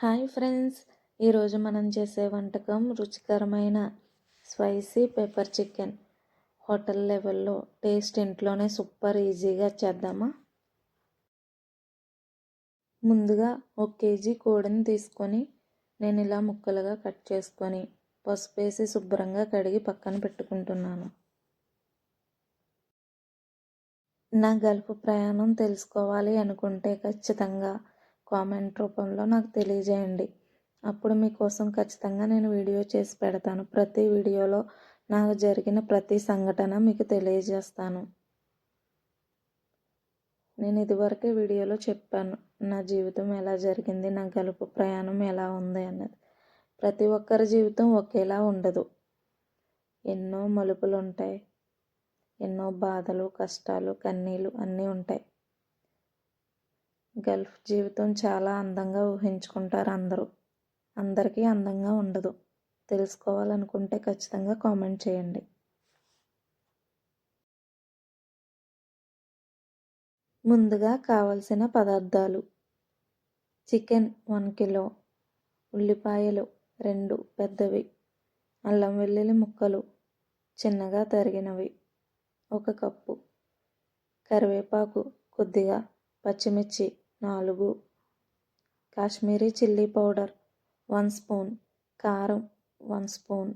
Hi friends. ఈరోజు మనం చేసే వంటకం రుచికరమైన స్పైసీ పెప్పర్ చికెన్. హోటల్ లెవెల్లో టేస్ట్ ఇంట్లోనే సూపర్ ఈజీగా చేద్దామా? ముందుగా ఒక కేజీ కోడిని తీసుకొని నేను ఇలా ముక్కలుగా కట్ చేసుకొని పసుపు వేసి శుభ్రంగా కడిగి పక్కన పెట్టుకుంటున్నాను. నా గల్ఫ్ ప్రయాణం తెలుసుకోవాలి అనుకుంటే ఖచ్చితంగా కామెంట్ రూపంలో నాకు తెలియజేయండి. అప్పుడు మీకోసం ఖచ్చితంగా నేను వీడియో చేసి పెడతాను. ప్రతి వీడియోలో నాకు జరిగిన ప్రతి సంఘటన మీకు తెలియజేస్తాను. నేను ఇదివరకే వీడియోలో చెప్పాను నా జీవితం ఎలా జరిగింది నా గలుపు ప్రయాణం ఎలా ఉంది అన్నది. ప్రతి ఒక్కరి జీవితం ఒకేలా ఉండదు. ఎన్నో మలుపులు ఉంటాయి ఎన్నో బాధలు కష్టాలు కన్నీళ్ళు అన్నీ ఉంటాయి. గల్ఫ్ జీవితం చాలా అందంగా ఊహించుకుంటారు అందరూ. అందరికీ అందంగా ఉండదు. తెలుసుకోవాలనుకుంటే ఖచ్చితంగా కామెంట్ చేయండి. ముందుగా కావలసిన పదార్థాలు. చికెన్ వన్ కిలో ఉల్లిపాయలు రెండు పెద్దవి అల్లం వెల్లుల్లి ముక్కలు చిన్నగా తరిగినవి ఒక కప్పు కరివేపాకు కొద్దిగా పచ్చిమిర్చి నాలుగు. Kashmiri chilli powder one spoon. కారం వన్ స్పూన్.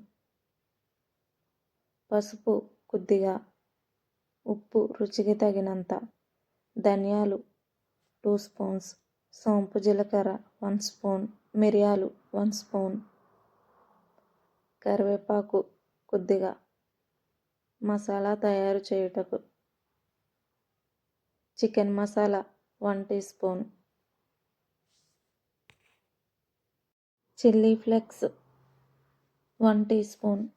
పసుపు కొద్దిగా. ఉప్పు రుచికి తగినంత. ధనియాలు టూ స్పూన్స్. సోంపు జీలకర్ర వన్ స్పూన్. మిరియాలు వన్ స్పూన్. కరివేపాకు కొద్దిగా. మసాలా తయారు చేయుటకు. Chicken masala one teaspoon. Chilli flakes one teaspoon.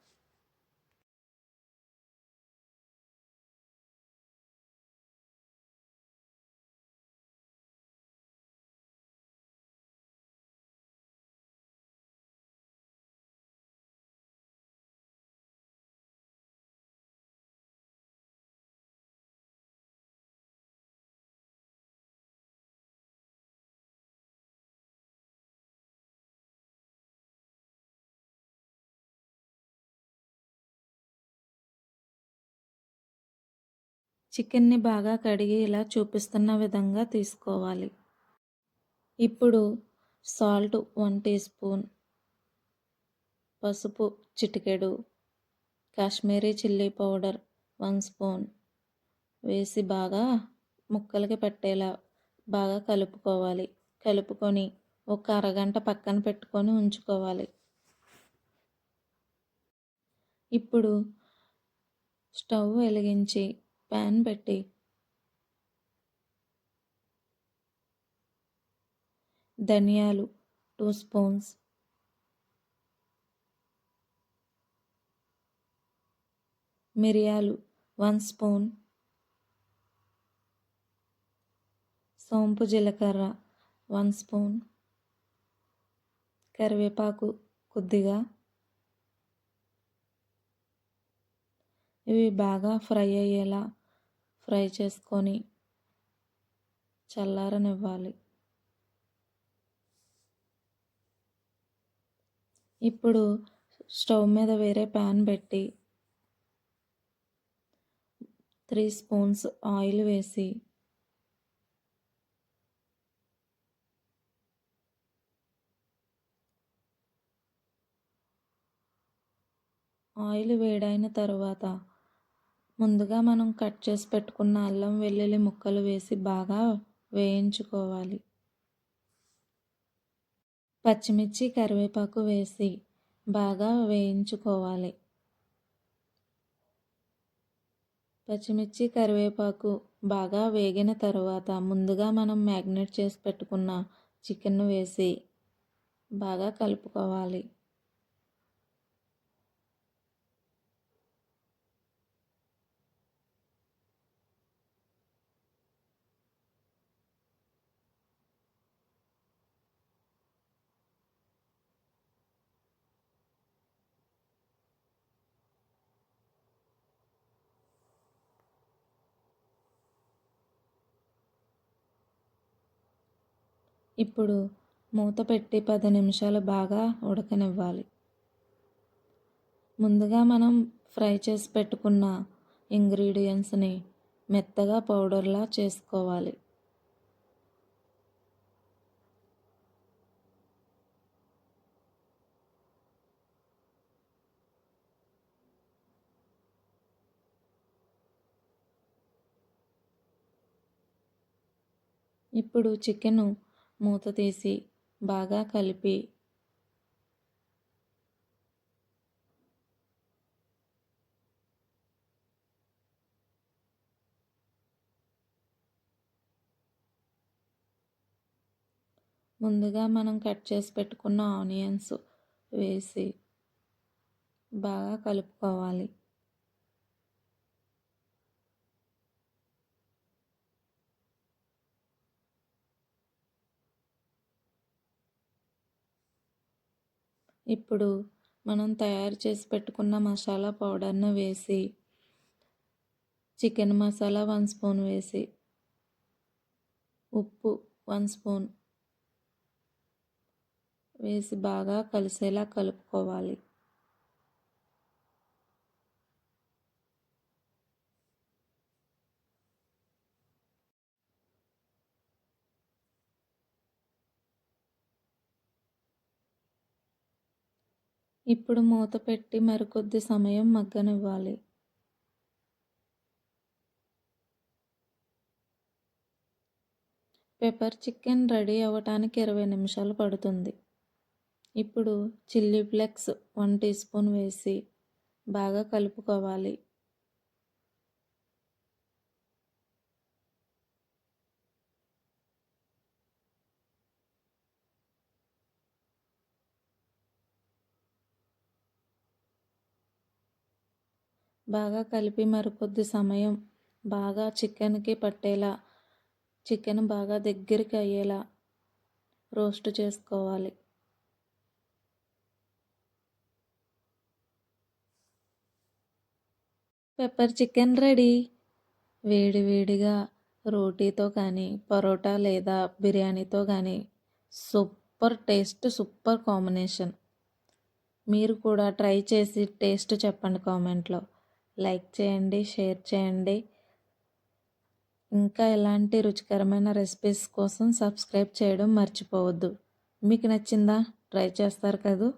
చికెన్ని బాగా కడిగి ఇలా చూపిస్తున్న విధంగా తీసుకోవాలి. ఇప్పుడు సాల్ట్ వన్ టీ స్పూన్ పసుపు చిటికెడు Kashmiri chilli powder one spoon వేసి బాగా ముక్కలకి పట్టేలా బాగా కలుపుకోవాలి. కలుపుకొని ఒక అరగంట పక్కన పెట్టుకొని ఉంచుకోవాలి. ఇప్పుడు స్టవ్ వెలిగించి ప్యాన్ పెట్టి. ధనియాలు టూ స్పూన్స్ మిరియాలు వన్ స్పూన్ సోంపు జీలకర్ర వన్ స్పూన్ కరివేపాకు కొద్దిగా. ఇవి బాగా ఫ్రై అయ్యేలా ఫ్రై చేసుకొని చల్లారనివ్వాలి. ఇప్పుడు స్టవ్ మీద వేరే ప్యాన్ పెట్టి త్రీ స్పూన్స్ ఆయిల్ వేసి ఆయిల్ వేడైన తర్వాత ముందుగా మనం కట్ చేసి పెట్టుకున్న అల్లం వెల్లుల్లి ముక్కలు వేసి బాగా వేయించుకోవాలి. పచ్చిమిర్చి కరివేపాకు వేసి బాగా వేయించుకోవాలి. పచ్చిమిర్చి కరివేపాకు బాగా వేగిన తర్వాత ముందుగా మనం మ్యాగ్నేట్ చేసి పెట్టుకున్న చికెన్ వేసి బాగా కలుపుకోవాలి. ఇప్పుడు మూత పెట్టి పది నిమిషాలు బాగా ఉడకనివ్వాలి. ముందుగా మనం ఫ్రై చేసి పెట్టుకున్న ఇంగ్రీడియంట్స్ని మెత్తగా పౌడర్లా చేసుకోవాలి. ఇప్పుడు చికెను మూత తీసి బాగా కలిపి ముందుగా మనం కట్ చేసి పెట్టుకున్న ఆనియన్స్ వేసి బాగా కలుపుకోవాలి. ఇప్పుడు మనం తయారు చేసి పెట్టుకున్న మసాలా పౌడర్ను వేసి చికెన్ మసాలా వన్ స్పూన్ వేసి ఉప్పు వన్ స్పూన్ వేసి బాగా కలిసేలా కలుపుకోవాలి. ఇప్పుడు మూత పెట్టి మరికొద్ది సమయం మగ్గనివ్వాలి. పెప్పర్ చికెన్ రెడీ అవ్వటానికి ఇరవై నిమిషాలు పడుతుంది. ఇప్పుడు chilli flakes one teaspoon వేసి బాగా కలుపుకోవాలి. బాగా కలిపి మరికొద్ది సమయం బాగా చికెన్కి పట్టేలా చికెన్ బాగా దగ్గరికి అయ్యేలా రోస్ట్ చేసుకోవాలి. Pepper chicken ready. వేడివేడిగా రోటీతో కానీ పరోటా లేదా బిర్యానీతో కానీ సూపర్ టేస్ట్ సూపర్ కాంబినేషన్. మీరు కూడా ట్రై చేసి టేస్ట్ చెప్పండి కామెంట్లో. లైక్ చేయండి షేర్ చేయండి. ఇంకా ఎలాంటి రుచికరమైన రెసిపీస్ కోసం సబ్స్క్రైబ్ చేయడం మర్చిపోవద్దు. మీకు నచ్చిందా? ట్రై చేస్తారు కదూ?